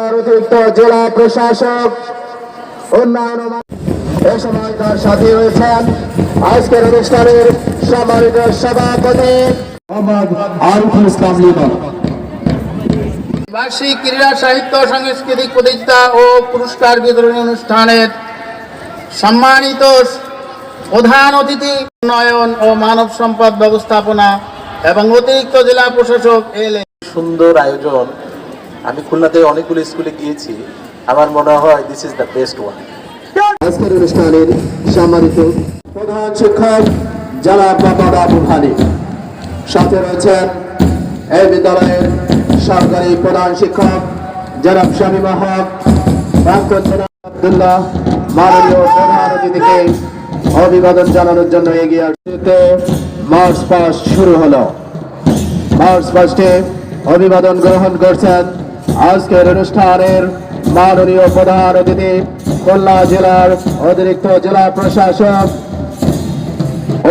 জেলার অতিরিক্ত জেলা প্রশাসক উন্নয়ন এ সময় তার সাথে রয়েছেন আজকের অনুষ্ঠানের সম্মানিত সভাপতি মোহাম্মদ আরিফুল ইসলাম লিমন। বার্ষিক ক্রীড়া সাহিত্য সাংস্কৃতিক প্রতিষ্ঠা ও পুরস্কার বিতরণী অনুষ্ঠানের সম্মানিত প্রধান অতিথি উন্নয়ন ও মানব সম্পদ ব্যবস্থাপনা এবং অতিরিক্ত জেলা প্রশাসক এল সুন্দর আয়োজন আমি খুলনাতে অনেকগুলো স্কুলে গিয়েছি। আমার মনে হয় this is the best one আজকের অনুষ্ঠানের সম্মানিত প্রধান শিক্ষক, জনাব মোহাম্মদ হানি। সাথে রয়েছেন এই বিদ্যালয়ের সরকারি প্রধান শিক্ষক, জনাব শামীম হক প্রাক্তন জনাব মাননীয় প্রধান অতিথিকে অভিবাদন জানানোর জন্য এগিয়ে আসতে মার্চ পাস্ট শুরু হলো। মার্চ পাস্টে অভিবাদন গ্রহণ করছেন আজকের অনুষ্ঠানের মাননীয় প্রধান অতিথি খুলনা জেলার অতিরিক্ত জেলা প্রশাসক,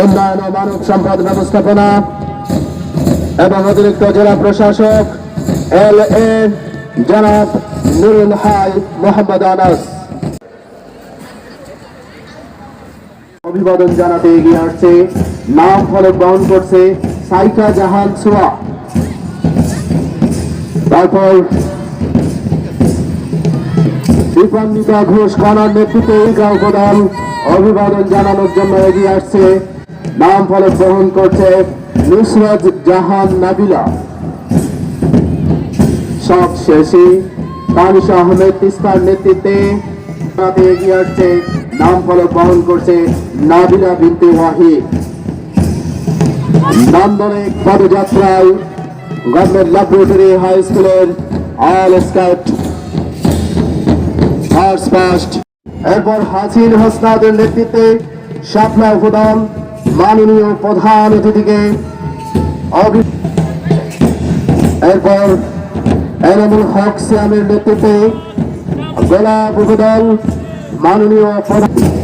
উন্নয়ন ও মানব সম্পদ ব্যবস্থাপনা এবং অতিরিক্ত জেলা প্রশাসক, এল এ জনাব নুরুল হাই মোহাম্মদ আনাস। অভিবাদন জানাতে এগিয়ে আসছে, নাম ফলক বহন করছে সাইকা জাহান সোয়া। তারপর দীপান্বিতা ঘোষ কণার নেতৃত্বে এই গাঁও প্রধান অভিবাদন জানানোর জন্য এগিয়ে আসছে। নাম ফলক বহন করছে নুসরাত জাহান নাবিলা। সব শেষে তানিশা আহমেদ তিস্তার নেতৃত্বে তাতে এগিয়ে আসছে, নাম ফলক বহন করছে নাবিলা বিনতে ওয়াহিদ। নান্দনিক পদযাত্রায় গভর্নমেন্ট ল্যাবরেটরি হাই স্কুলের অল স্কাউট, ফার্স্ট ফার্স্ট এরপর হাসিন হোসনাদের নেতৃত্বে শাপলা উপদল মাননীয় প্রধান অতিথিকে এরপর এনামুল হক সিয়ামের নেতৃত্বে গোলাপ উপদল মাননীয় প্রধান